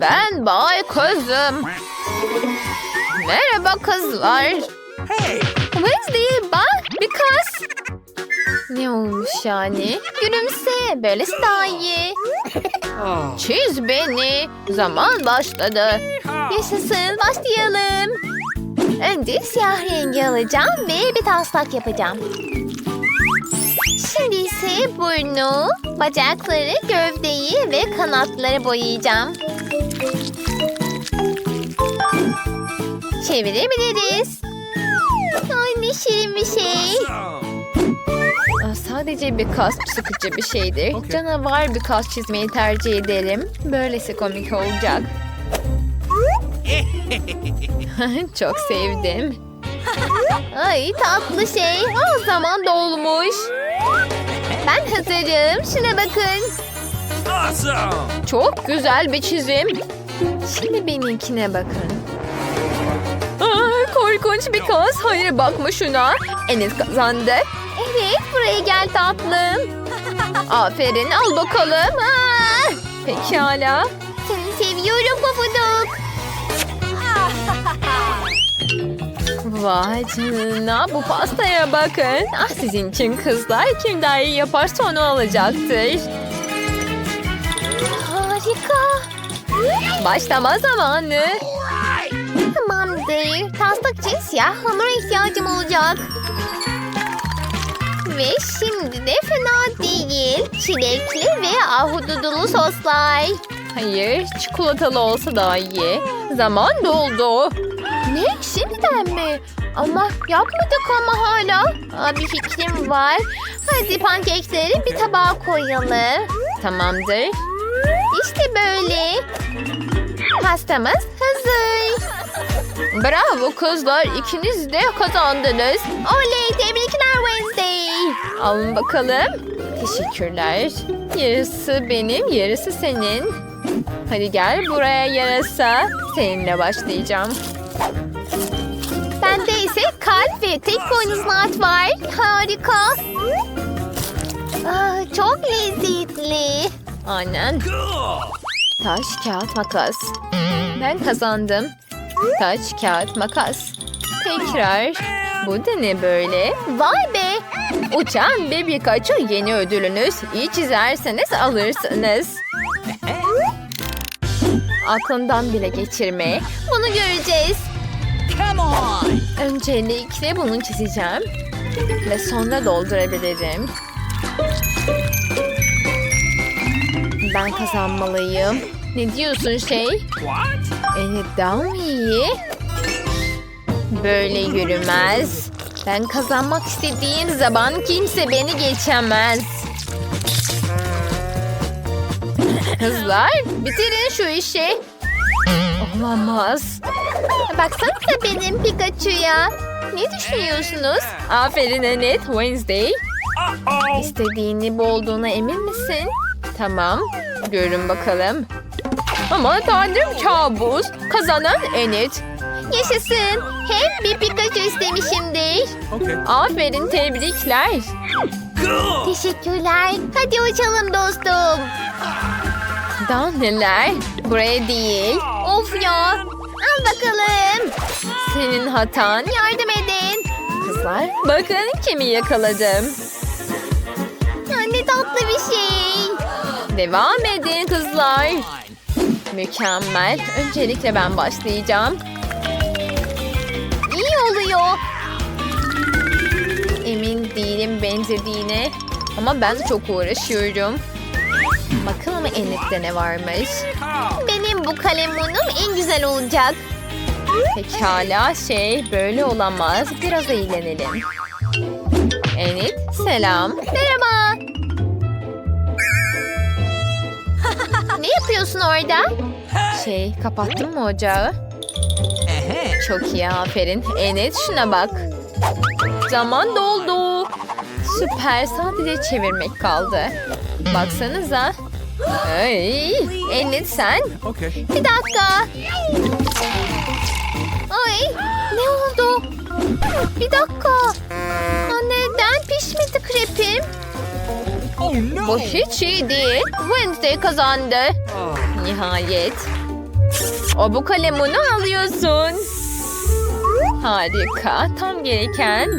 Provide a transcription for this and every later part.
Ben Bay Kızım. Merhaba kızlar. Wednesday bak bir kız. Ne olmuş yani? Gülümse. Böylesi daha iyi. Çiz beni. Zaman başladı. Yaşasın başlayalım. Önce siyah rengi alacağım ve bir taslak yapacağım. Şimdi ise burnu, bacakları, gövdeyi ve kanatları boyayacağım. Çevirebiliriz. Ay ne şirin bir şey. Aa, Sadece bir kas sıkıcı bir şeydir. Canavar bir kas çizmeyi tercih ederim. Böylesi komik olacak. Çok sevdim. Ay tatlı şey. O zaman dolmuş. Ben hazırım. Şuna bakın. Awesome! Çok güzel bir çizim. Şimdi benimkine bakın. Aa, korkunç bir kız. Hayır bakma şuna. Enes kazandı. Evet buraya gel tatlım. Aferin al bakalım. Aa, pekala. Seni seviyorum pofuduk. Vay canına bu pastaya bakın. Ah sizin için kızlar kim daha iyi yaparsa onu alacaktır. Harika. Başlama zamanı. Tamamdır. Taslak için siyah hamura ihtiyacım olacak. Ve şimdi de fena değil. Çilekli ve ahududulu soslar. Hayır, çikolatalı olsa daha iyi. Zaman doldu. Ne? Şimdiden mi? Ama yapmadık ama hala. Aa, bir fikrim var. Hadi pankekleri bir tabağa koyalım. Tamamdır. İşte böyle. Pastamız hazır. Bravo kızlar. ikiniz de kazandınız. Oley tebrikler Wednesday. Alın bakalım. Teşekkürler. Yarısı benim, yarısı senin. Hadi gel buraya yarasa. Seninle başlayacağım. Kalp ve tek boynuzlu var. Harika. Aa, çok lezzetli. Aynen. Taş, kağıt, makas. Ben kazandım. Taş, kağıt, makas. Tekrar. Bu da ne böyle? Vay be! Uçan bir Pikachu yeni ödülünüz. İyi çizerseniz alırsınız. Aklından bile geçirme. Bunu göreceğiz. Come on! Öncelikle bunu çizeceğim. Ve sonra doldurabilirim. Ben kazanmalıyım. Ne diyorsun şey? What? Evet daha mı iyi? Böyle yürümez. Ben kazanmak istediğim zaman kimse beni geçemez. Kızlar bitirin şu işi. Olamaz. Baksanıza benim Pikachu'ya. Ne düşünüyorsunuz? Aferin Annette Wednesday. İstediğini bu olduğuna emin misin? Tamam. Görün bakalım. Ama tanrım kabus. Kazanan Enid. Yaşasın. Hep bir Pikachu istemişimdir. Okay. Aferin tebrikler. Teşekkürler. Hadi uçalım dostum. Daha neler? Buraya değil. Of ya. Al bakalım. Senin hatan. Yardım edin. Kızlar bakın kimi yakaladım. Ya ne tatlı bir şey. Devam edin kızlar. Mükemmel. Öncelikle ben başlayacağım. İyi oluyor. Emin değilim benzediğine. Ama ben çok uğraşıyorum. Enit'te ne varmış. Benim bu kalemunum en güzel olacak. Pekala şey böyle olamaz. Biraz eğlenelim. Enit selam. Merhaba. ne yapıyorsun orada? Şey kapattın mı ocağı? Çok iyi aferin. Enet şuna bak. Zaman doldu. Süper sadece çevirmek kaldı. Baksanıza. Ay, Enet sen. Okay. Bir dakika. Ay ne oldu? Bir dakika. Aa, neden pişmedi krepim? Oh! Bu hiç iyi değil. Wednesday kazandı. Oh. Nihayet. O bu kalemini alıyorsun. Harika. Tam gereken.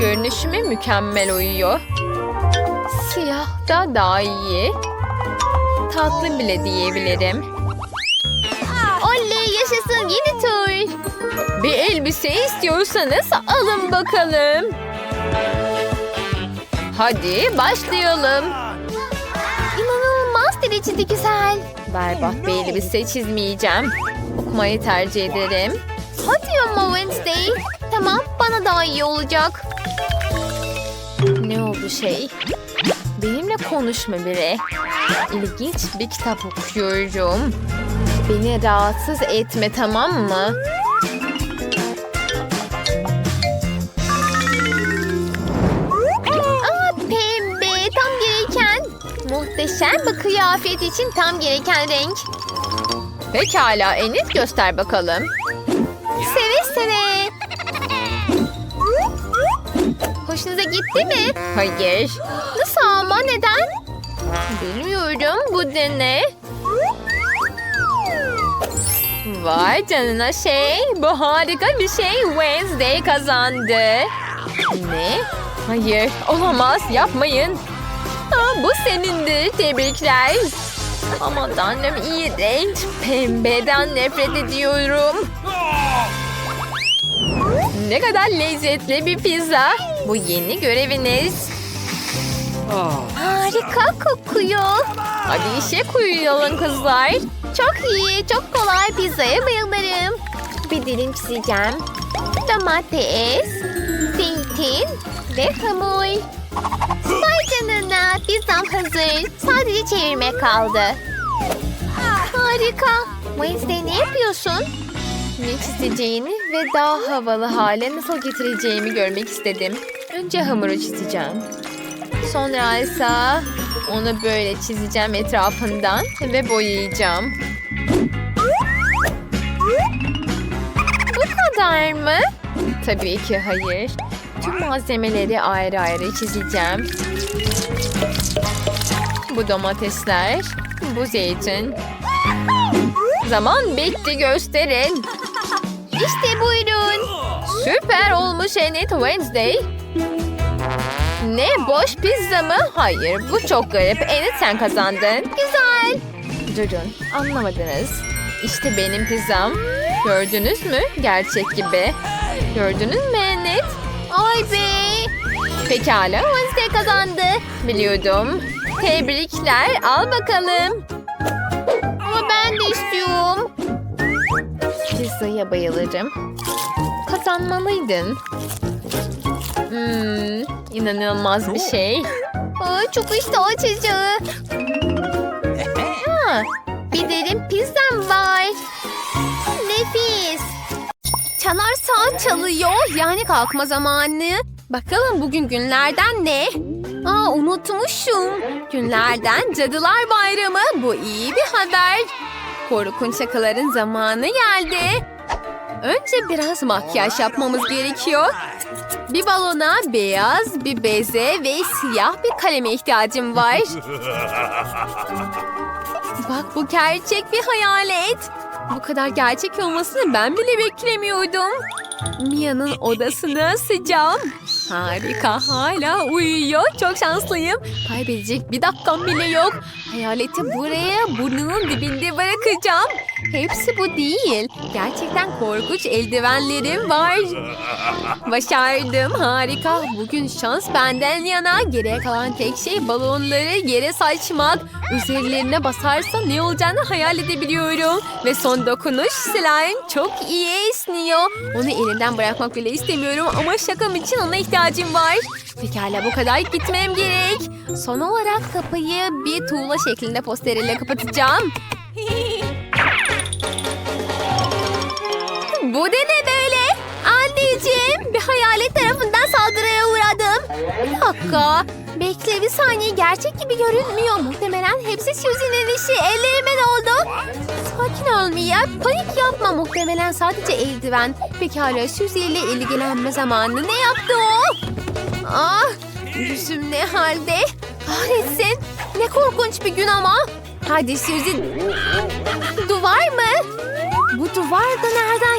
Görünüşüme mükemmel uyuyor. Siyah da daha iyi. Tatlı bile diyebilirim. Oley yaşasın yeni tur. Bir elbise istiyorsanız alın bakalım. Hadi başlayalım. İnanılmaz derecede güzel. Berbat bir elbise çizmeyeceğim. Okumayı tercih ederim. Hadi ama Wednesday. Tamam bana daha iyi olacak. Ne oldu şey? Benimle konuşma biri. İlginç bir kitap okuyorum. Beni rahatsız etme tamam mı? Aa, pembe tam gereken. Muhteşem bir kıyafet için tam gereken renk. Pekala Enis göster bakalım. Seve seve. Hoşunuza gitti mi? Hayır. Ama neden? Bilmiyorum bu da ne? Vay canına şey. Bu harika bir şey. Wednesday kazandı. Ne? Hayır olamaz yapmayın. Aa, bu senindir tebrikler. Aman tanrım iğrenç. Pembeden nefret ediyorum. Ne kadar lezzetli bir pizza. Bu yeni göreviniz. Harika kokuyor. Hadi işe koyulalım kızlar. Çok iyi, çok kolay pizzaya bayılırım. Bir dilim çizeceğim. Domates, zeytin ve hamur. Vay canına, pizzam hazır. Sadece çevirmek kaldı. Harika. Wednesday ne yapıyorsun? Ne çizeceğini ve daha havalı hale nasıl getireceğimi görmek istedim. Önce hamuru çizeceğim. Sonra ise onu böyle çizeceğim etrafından ve boyayacağım. Bu kadar mı? Tabii ki hayır. Tüm malzemeleri ayrı ayrı çizeceğim. Bu domatesler, bu zeytin. Zaman bitti gösterin. İşte buyurun. Süper olmuş Enid Wednesday. Ne boş pizza mı? Hayır bu çok garip. Enid sen kazandın. Güzel. Durun anlamadınız. İşte benim pizzam. Gördünüz mü? Gerçek gibi. Gördünüz mü Enid? Ay be. Pekala Wednesday kazandı. Biliyordum. Tebrikler al bakalım. Ama ben de istiyorum. Pizzaya bayılırım. Kazanmalıydın. Hmm, inanılmaz bir şey. Aa, çok iştah açıcı. Ha, bir derin pizzam var. Nefis. Çalar saat çalıyor. Yani kalkma zamanı. Bakalım bugün günlerden ne? Aa unutmuşum. Günlerden Cadılar Bayramı. Bu iyi bir haber. Korkunç şakaların zamanı geldi. Önce biraz makyaj yapmamız gerekiyor. Bir balona beyaz bir beze ve siyah bir kaleme ihtiyacım var. Bak bu gerçek bir hayalet. Bu kadar gerçek olmasını ben bile beklemiyordum. Mia'nın odasını asacağım. Harika hala uyuyor. Çok şanslıyım. Kaybedecek bir dakikam bile yok. Hayaleti buraya burnunun dibinde bırakacağım. Hepsi bu değil. Gerçekten korkunç eldivenlerim var. Başardım harika. Bugün şans benden yana. Geriye kalan tek şey balonları yere saçmak. Üzerlerine basarsa ne olacağını hayal edebiliyorum. Ve son dokunuş slime çok iyi esniyor. Onu elinden bırakmak bile istemiyorum ama şakam için ona ihtiyacım var. Pekala bu kadar gitmem gerek. Son olarak kapıyı bir tuğla şeklinde posteriyle kapatacağım. Bu da ne böyle? Anneciğim bir hayalet tarafından saldırıya uğradım. Bir dakika. Bir saniye gerçek gibi görünmüyor. Muhtemelen hepsi Susie'nin işi. Ellerime ne oldu? Sakin ol Mia. Panik yapma. Muhtemelen sadece eldiven. Pekala Susie ile ilgilenme zamanı. Ne yaptı o? Ah yüzüm ne halde? Kahretsin. Ne korkunç bir gün ama. Hadi Suzy. Duvar mı? Bu duvar da nereden.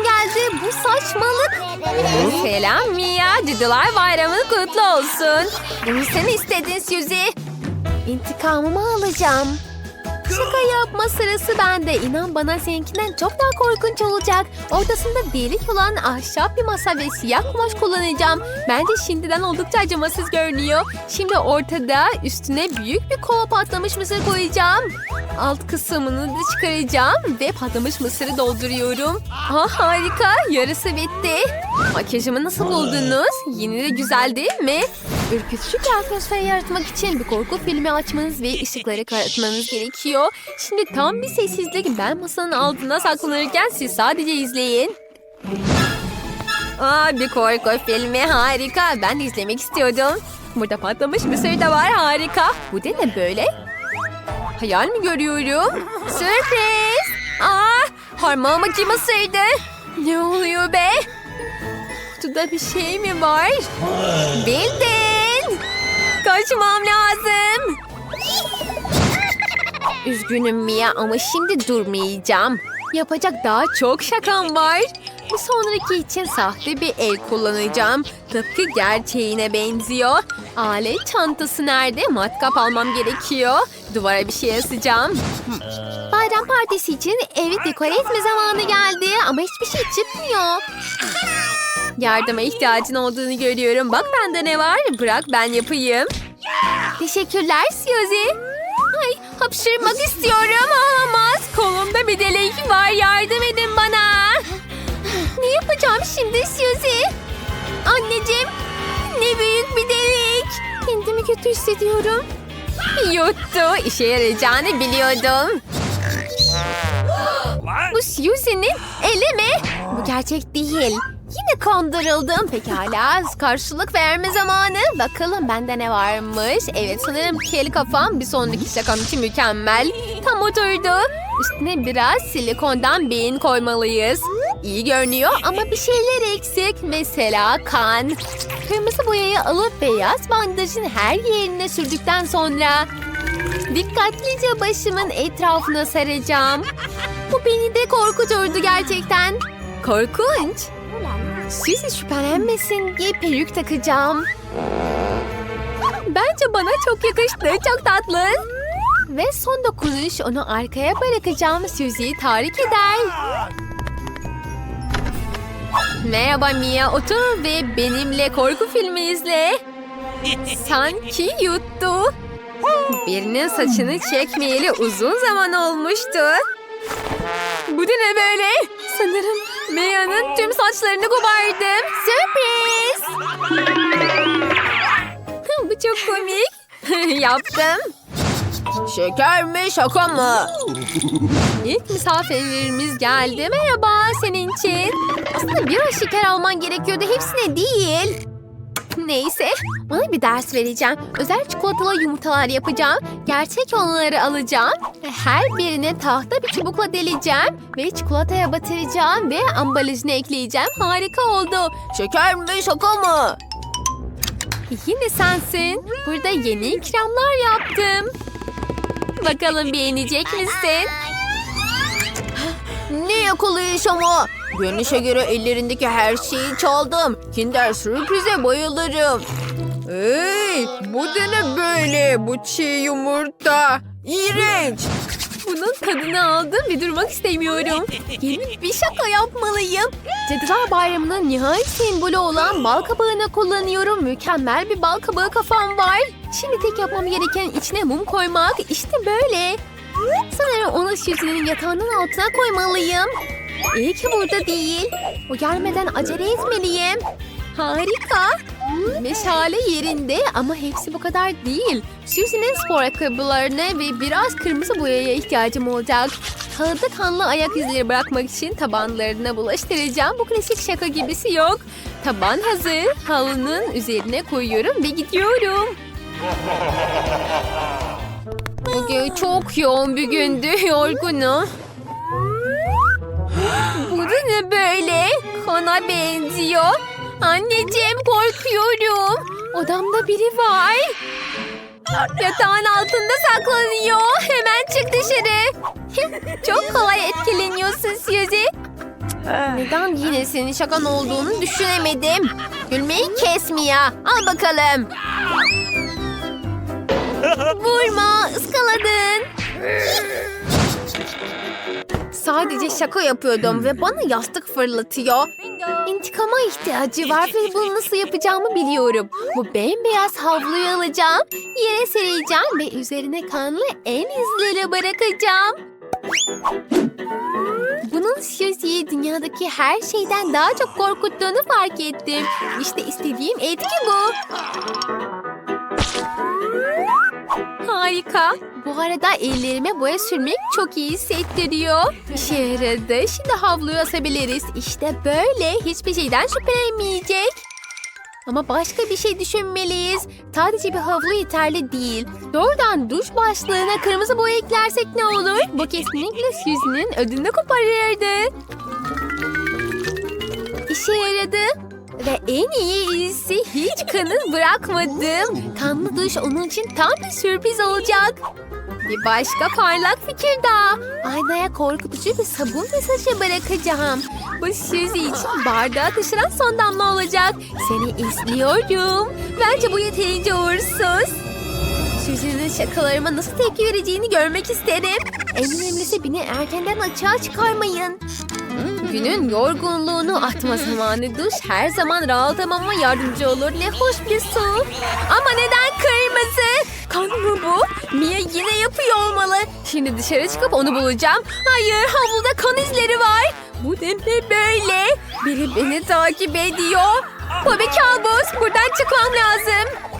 Selam Mia. Cadılar Bayramı kutlu olsun. Bunu sen istedin Suzy. İntikamımı alacağım. Şaka yapma sırası bende. İnan bana seninkinden çok daha korkunç olacak. Ortasında delik olan ahşap bir masa ve siyah kumaş kullanacağım. Bence şimdiden oldukça acımasız görünüyor. Şimdi ortada üstüne büyük bir kova patlamış mısır koyacağım. Alt kısmını da çıkaracağım ve patlamış mısırı dolduruyorum. Aa, harika yarısı bitti. Makyajımı nasıl buldunuz? Yine de güzel değil mi? Ürkütücü bir atmosfer yaratmak için bir korku filmi açmanız ve ışıkları karartmanız gerekiyor. Şimdi tam bir sessizlik ben masanın altına saklanırken siz sadece izleyin. Aa, bir korku filmi harika. Ben de izlemek istiyordum. Burada patlamış mısır da var harika. Bu da ne böyle? Hayal mi görüyorum? Sürpriz! Aa, parmağıma kim ısırdı? Ne oluyor be? Kutuda bir şey mi var? Bildin! Kaçmam lazım. Üzgünüm Mia ama şimdi durmayacağım. Yapacak daha çok şakam var. Bu sonraki için sahte bir el kullanacağım. Tıpkı gerçeğine benziyor. Alet çantası nerede? Matkap almam gerekiyor. Duvara bir şey asacağım. Bayram partisi için evi dekore etme zamanı geldi ama hiçbir şey çıkmıyor. Yardıma ihtiyacın olduğunu görüyorum. Bak bende ne var? Bırak ben yapayım. Teşekkürler Suzy. Ay hapşırmak istiyorum. Olamaz. Kolumda bir delik var. Yardım edin bana. Ne yapacağım şimdi Suzy? Anneciğim ne büyük bir delik. Kendimi kötü hissediyorum. Yuttu. İşe yarayacağını biliyordum. Bu Suzy'nin eli mi? Bu gerçek değil. Yine kandırıldım. Pekala karşılık verme zamanı. Bakalım bende ne varmış. Evet sanırım kel kafam bir sonraki şakam için mükemmel. Tam oturdu. Üstüne biraz silikondan beyin koymalıyız. İyi görünüyor ama bir şeyler eksik. Mesela kan. Kırmızı boyayı alıp beyaz bandajın her yerine sürdükten sonra dikkatlice başımın etrafına saracağım. Bu beni de korkuturdu gerçekten. Korkunç. Siz şüphelenmesin diye peruk takacağım. Bence bana çok yakıştı. Çok tatlı. Ve son dokunuş onu arkaya bırakacağım. Suzy'yi tahrik eder. Merhaba Mia. Otur ve benimle korku filmi izle. Sanki yuttu. Birinin saçını çekmeyeli uzun zaman olmuştu. Bu da ne böyle? Sanırım Mia'nın tüm saçlarını kopardım. Sürpriz! Bu çok komik. Yaptım. Şeker mi şaka mı? İlk misafirlerimiz geldi. Merhaba senin için. Aslında biraz şeker alman gerekiyordu. Hepsine değil. Neyse ona bir ders vereceğim. Özel çikolatalı yumurtalar yapacağım. Gerçek olanları alacağım. Her birine tahta bir çubukla deleceğim. Ve çikolataya batıracağım ve ambalajını ekleyeceğim. Harika oldu. Şeker mi şaka mı? Yine sensin. Burada yeni ikramlar yaptım. Bakalım beğenecek misin? Ne yakalayış ama? Görünüşe göre ellerindeki her şeyi çaldım. Kinder sürprize bayılırım. Hey, bu da ne böyle? Bu çiğ yumurta. İğrenç. Bunun tadını aldım ve durmak istemiyorum. Yeni bir şaka yapmalıyım. Cadılar Bayramı'nın nihai sembolü olan bal kabağını kullanıyorum. Mükemmel bir bal kabağı kafam var. Şimdi tek yapmam gereken içine mum koymak. İşte böyle. Sanırım onu Suzy'nin yatağının altına koymalıyım. İyi ki burada değil. O gelmeden acele etmeliyim. Harika. Meşale yerinde ama hepsi bu kadar değil. Suzy'nin spor ayakkabılarına ve biraz kırmızı boyaya ihtiyacım olacak. Halıda kanlı ayak izleri bırakmak için tabanlarına bulaştıracağım. Bu klasik şaka gibisi yok. Taban hazır. Halının üzerine koyuyorum ve gidiyorum. Bugün çok yoğun bir gündü. Yorgunum. Bu da ne böyle? Kana benziyor. Anneciğim korkuyorum. Odamda biri var. Yatağın altında saklanıyor. Hemen çık dışarı. Çok kolay etkileniyorsun Suzy. Neden yine senin şakan olduğunu düşünemedim. Gülmeyi kes Mia. Al bakalım. Vurma, ıskaladın. Sadece şaka yapıyordum ve bana yastık fırlatıyor. İntikama ihtiyacı var ve bunu nasıl yapacağımı biliyorum. Bu bembeyaz havluyu alacağım, yere sereceğim ve üzerine kanlı en izleri bırakacağım. Bunun Susie'yi dünyadaki her şeyden daha çok korkuttuğunu fark ettim. İşte istediğim etki bu. Harika. Bu arada ellerime boya sürmek çok iyi hissettiriyor. İşe yaradı. Şimdi havluyu asabiliriz. İşte böyle. Hiçbir şeyden şüphelenmeyecek. Ama başka bir şey düşünmeliyiz. Sadece bir havlu yeterli değil. Doğrudan duş başlığına kırmızı boya eklersek ne olur? Bu kesinlikle Suzy'nin ödünü koparırdı. İşe yaradı. Ve en iyi iyisi hiç kanı bırakmadım. Kanlı duş onun için tam bir sürpriz olacak. Bir başka parlak fikir daha. Aynaya korkutucu bir sabun mesajı bırakacağım. Bu Suzy için bardağa taşıran son damla olacak. Seni izliyorum. Bence bu yeterince uğursuz. Suzy'nin şakalarıma nasıl tepki vereceğini görmek isterim. En önemlisi beni erkenden açığa çıkarmayın. Günün yorgunluğunu atma zamanı duş her zaman rahatlamama yardımcı olur. Ne hoş bir su. Ama neden kırmızı? Kan mı bu? Mia yine yapıyor olmalı. Şimdi dışarı çıkıp onu bulacağım. Hayır havluda kan izleri var. Bu ne böyle? Biri beni takip ediyor. Bu bir kabus. Buradan çıkmam lazım.